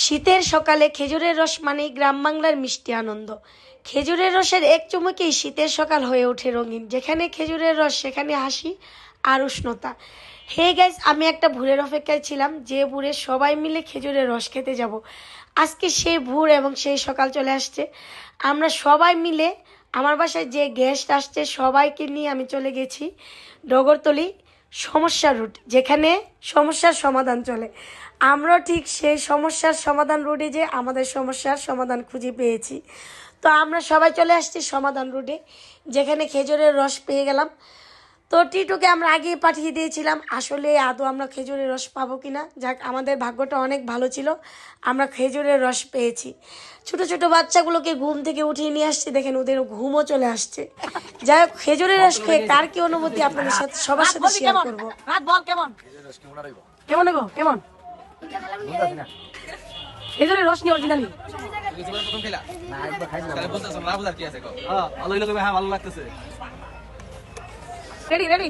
শীতের সকালে খেজুরের রস মানেই গ্রাম বাংলার মিষ্টি আনন্দ। খেজুরের রসের এক চুমুকেই শীতের সকাল হয়ে ওঠে রঙিন, যেখানে খেজুরের রস, সেখানে হাসি আর উষ্ণতা। হে গাইজ আমি একটা ভুরের অপেক্ষায় ছিলাম, যে ভুরে সবাই মিলে খেজুরের রস খেতে যাব। আজকে সেই ভুর এবং সেই সকাল চলে আসছে। আমরা সবাই মিলে, আমার বাসায় যে গেস্ট আসছে, সবাইকে নিয়ে আমি চলে গেছি। ডগরতলি সমস্যা রুট, যেখানে সমস্যার সমাধান চলে। আমরা ঠিক সেই সমস্যার সমাধান রুটে যে আমাদের সমস্যার সমাধান খুঁজে পেয়েছি। তো আমরা সবাই চলে আসছি সমাধান রুটে, যেখানে খেজুরের রস পেয়ে গেলাম। তো টিটুকে আমরা আগেই পাঠিয়ে দিয়েছিলাম। আসলে আদৌ আমরা খেজুরের রস পাবো কিনা? যাক আমাদের ভাগ্যটা অনেক ভালো ছিল। আমরা খেজুরের রস পেয়েছি। ছোট ছোট বাচ্চাগুলোকে ঘুম থেকে উঠিয়ে নিয়ে আসছি। দেখেন ওদের ঘুমও চলে আসছে। যাই হোক খেজুরের রস খেয়ে কার কি অনুভূতি আপনাদের সাথে? সবার সাথে শেয়ার করব। কেমন? কেমন গো? কেমন? খেজুরের রস নিয়ে অরিজিনালি তবে হ্যাঁ ভালো লাগতেছে। রেডি রেডি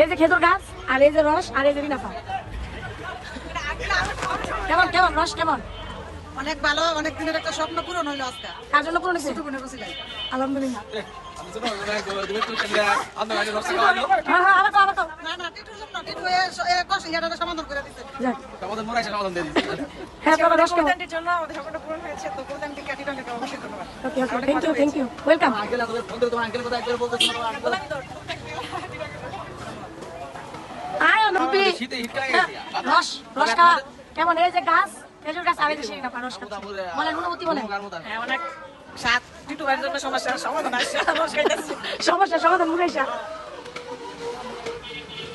এই যে খেজুর গাছ আর এই যে রস আর এই যে বিনাফা কেমন কেমন রস কেমন? অনেক ভালো অনেক দিনের একটা স্বপ্ন পূরণ হইল আজকে। কার জন্য পুরো নিছে টুকুনে বসিলাই আলহামদুলিল্লাহ। হ্যাঁ সমাধান করে দিচ্ছে রস কেমন? জন্য আমাদের স্বপ্নটা পূরণ হয়েছে তো প্রধানটিকে টিটুকে অবশ্যই ধন্যবাদ okay okay thank you thank you welcome আয় নবী রস রস খাওয়া কেমন? এই যে গাছ খেজুর গাছ যে সেই গাছ, রস খাচ্ছে বলেন অনুভূতি বলেন হ্যাঁ অনেক সাত টিটু ভাইয়ের জন্য সমস্যার সমাধান আসছে সমাধান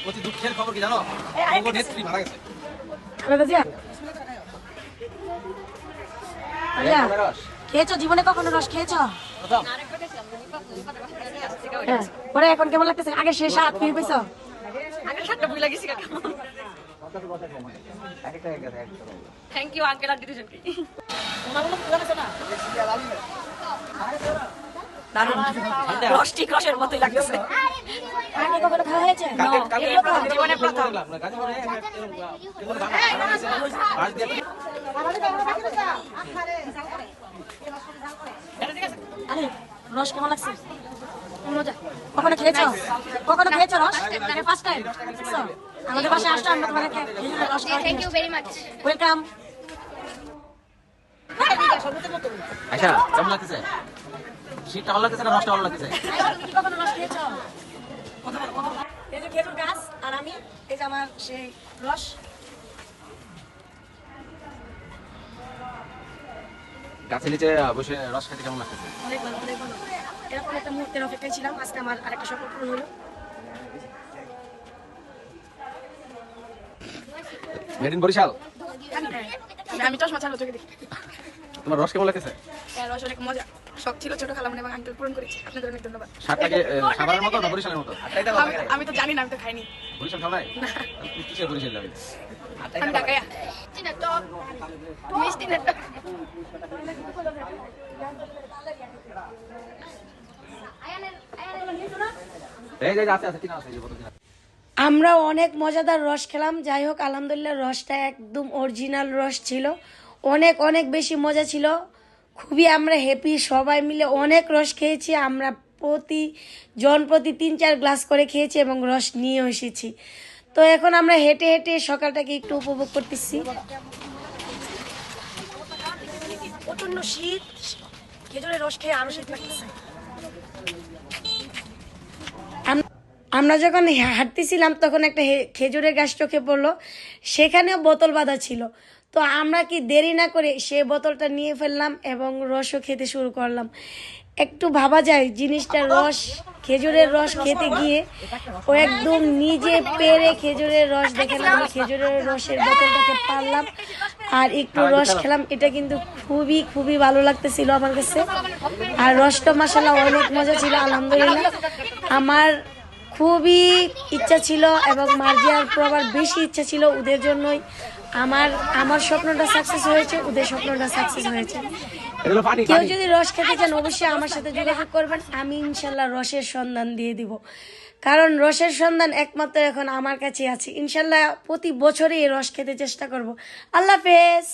অতি দুঃখের খবর কি জানো? এই, এই, তোমার নেত্রী মারা গেছে। খালেদা জিয়া। আলিয়া, খেয়েছো জীবনে কখনো রস খেয়েছো হ্যাঁ পরে এখন কেমন লাগতেছে আগে শেষ হাত ফিরে পেয়েছ আগে থ্যাংক ইউ আঙ্কেল আর দিদিজনকে রস ঠিক মতোই লাগতেছে আগে কখনো খাওয়া হয়েছে জীবনে প্রথম রস কেমন লাগছে? মজা। কখনো খেয়েছো? কখনো খেয়েছো রস? ফার্স্ট টাইম আমাদের বাসায় আসলে আমরা তোমাকে রস Thank you very much. Welcome আচ্ছা কেমন লাগতেছে? শীতটা ভালো লাগতেছে না রসটা ভালো লাগতেছে? কখনো রস খেয়েছো? এই যে খেজুর গাছ আর আমি এই যে আমার সেই রস। গাছের নিচে বসে রস খেতে কেমন লাগতেছে? অনেক ভালো অনেক ভালো এরকম একটা মুহূর্তের অপেক্ষায় ছিলাম। আজকে আমার আরেকটা পূরণ হলো। মেড ইন বরিশাল আমি চশমা ছাড়া চোখে দেখি। তোমার রস কেমন লাগতেছে? রস অনেক মজা। শখ ছিল ছোট খালাম এবং আঙ্কেল পূরণ করেছি। আপনাদের অনেক ধন্যবাদ। সাতটাকে সাবারের মতো না বরিশালের মতো? আমি- তো জানি না আমি তো খাইনি। বরিশাল খাও নাই? কিসের বরিশাল যাবে। টক মিষ্টি না টক আছে। আমরা অনেক মজাদার রস খেলাম। যাই হোক আলহামদুলিল্লাহ রসটা একদম অরিজিনাল রস ছিল। অনেক অনেক বেশি মজা ছিল। খুবই আমরা হ্যাপি সবাই মিলে অনেক রস খেয়েছি। আমরা প্রতি জন প্রতি তিন চার গ্লাস করে খেয়েছি এবং রস নিয়ে এসেছি। তো এখন আমরা হেঁটে হেঁটে সকালটাকে একটু উপভোগ করতেছি। প্রচণ্ড শীত খেজুরের রস খেয়ে আরও শীত লাগতেছে। আমরা যখন হাঁটতেছিলাম তখন একটা খেজুরের গাছ চোখে পড়ল। সেখানেও বোতল বাঁধা ছিল। তো আমরা কি দেরি না করে সে বোতলটা নিয়ে ফেললাম এবং রসও খেতে শুরু করলাম। একটু ভাবা যায়, জিনিসটার রস, খেজুরের রস খেতে গিয়ে ও একদম নিজে পেরে খেজুরের রস দেখে না খেজুরের রসের বোতলটাকে পারলাম আর একটু রস খেলাম। এটা কিন্তু খুবই খুবই ভালো লাগতেছিল আমার কাছে। আর রসটা মশালা অনেক মজা ছিল, আলহামদুলিল্লাহ। আমার খুবই ইচ্ছা ছিল এবং মার্জিয়ার প্রবার বেশি ইচ্ছা ছিল ওদের জন্যই। আমার আমার স্বপ্নটা সাকসেস হয়েছে ওদের স্বপ্নটা সাকসেস হয়েছে। কেউ যদি রস খেতে চান অবশ্যই আমার সাথে যোগাযোগ করবেন। আমি ইনশাল্লাহ রসের সন্ধান দিয়ে দিব। কারণ রসের সন্ধান একমাত্র এখন আমার কাছে আছে। ইনশাল্লাহ প্রতি বছরই রস খেতে চেষ্টা করব। আল্লাহ হাফেজ।